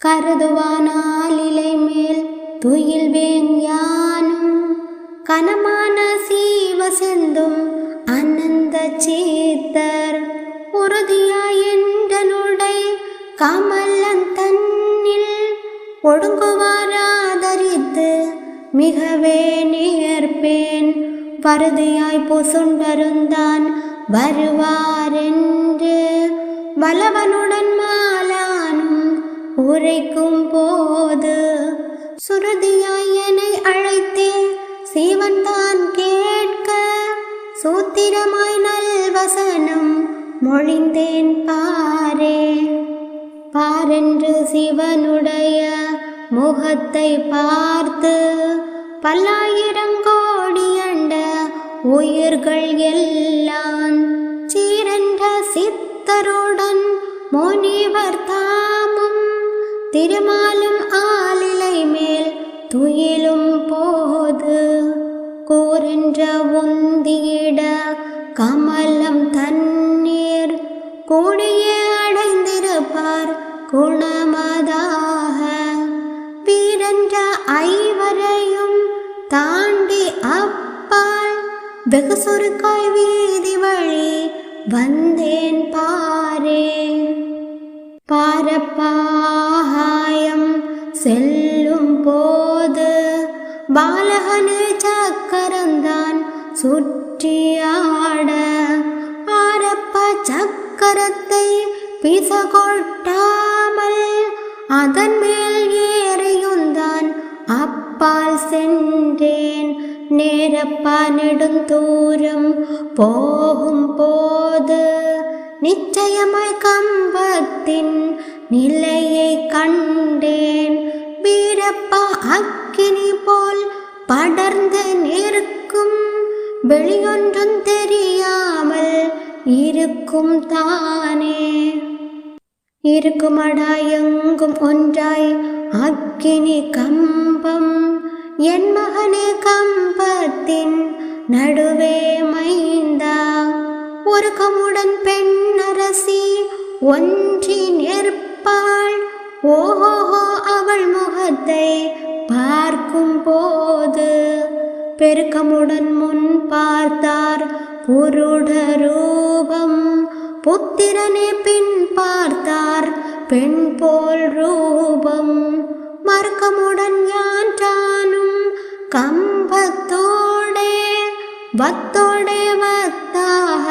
கருதுவானாலிலை மேல் துயில்வேன் யானும் கனமான சீவ செந்தும் அனந்த சீத்தர் உறுதியாயென்றனுடை கமலன் தன்னில் ஒடுங்குவாராதரித்து மிகவே நேர்ப்பேன் பருதியாய் பொசுண்டருந்தான் வருவாரென்று வலவனுடன் உரைக்கும் போது சுருதியாய் என்னை அழைத்தே சீவன் தான் கேட்க சூத்திரமாய் நல்வசனம் மொழிந்தேன் பாரே. பாரென்று சிவனுடைய முகத்தை பார்த்து பல்லாயிரம் கோடி அண்ட உயிர்கள் எல்லாம் சீரன்ற சித்தருடன் முனிவர் தான். திருமாலும் ஆலிலை மேல் துயிலும் போது கூரென்ற உந்தியிட கமலம் தண்ணீர் கூடிய அடைந்திருப்பார் குணமதாக. வீரன்ற ஐவரையும் தாண்டி அப்பால் வெகு சுருக்காய் வீதி வழி வந்தேன் பாரே. பாரப்பா செல்லும் போது பாலகனு சக்கரந்தான் சுற்றியாட ஆரப்ப சக்கரத்தை பிச கொட்டாமல் அதன் மேல் ஏறியுந்தான். அப்பால் சென்றேன். நேரப்பா நெடுந்தூரம் போகும் போது நிச்சயமாய் கம்பத்தின் நிலையை கண்டேன். வீரப்பா அக்கினி போல் படர்ந்து நிற்கும். வெளியொன்றும் தெரியாமல் இருக்கும் தானே. இருக்குமடா எங்கும் ஒன்றாய் அக்கினி கம்பம். என் மகனே கம்பத்தின் நடுவே மைந்தா. ஒரு கமுடன் பெண்ணரசி ஒன்றி நிற்பாள். ஓஹோ உலகத்தை பார்க்கும் போது பெருக்கமுடன் முன் பார்த்தார் புருட ரூபம். புத்திரனே பின் பார்த்தார் பெண் போல் ரூபம். மறுக்கமுடன் யான்றானும் கம்பத்தோடே வத்தோடே வத்தாக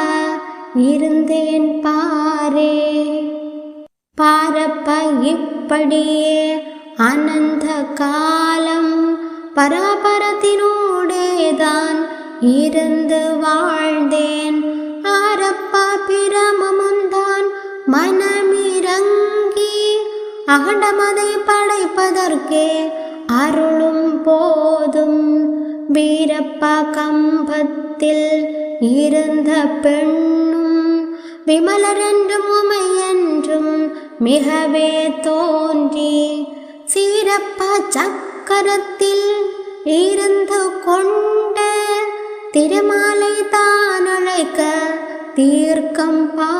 இருந்தேன் பாரே. பாரப்ப இப்படியே அனந்த காலம் பராபரத்தினோடேதான் இருந்து வாழ்ந்தேன். ஆரப்பா பிரமமுந்தான் மனமிறங்கி அகண்டமதை படைப்பதற்கே அருளும் போதும். வீரப்பா கம்பத்தில் இருந்த பெண்ணும் விமலரென்றும் உமை என்றும் மிகவே தோன்றி സീരപ്പ ചക്കരത്തിൽ ഇരുന്നു കൊണ്ട് തിരമാലൈ താനൊഴക്ക തീർക്കം പാ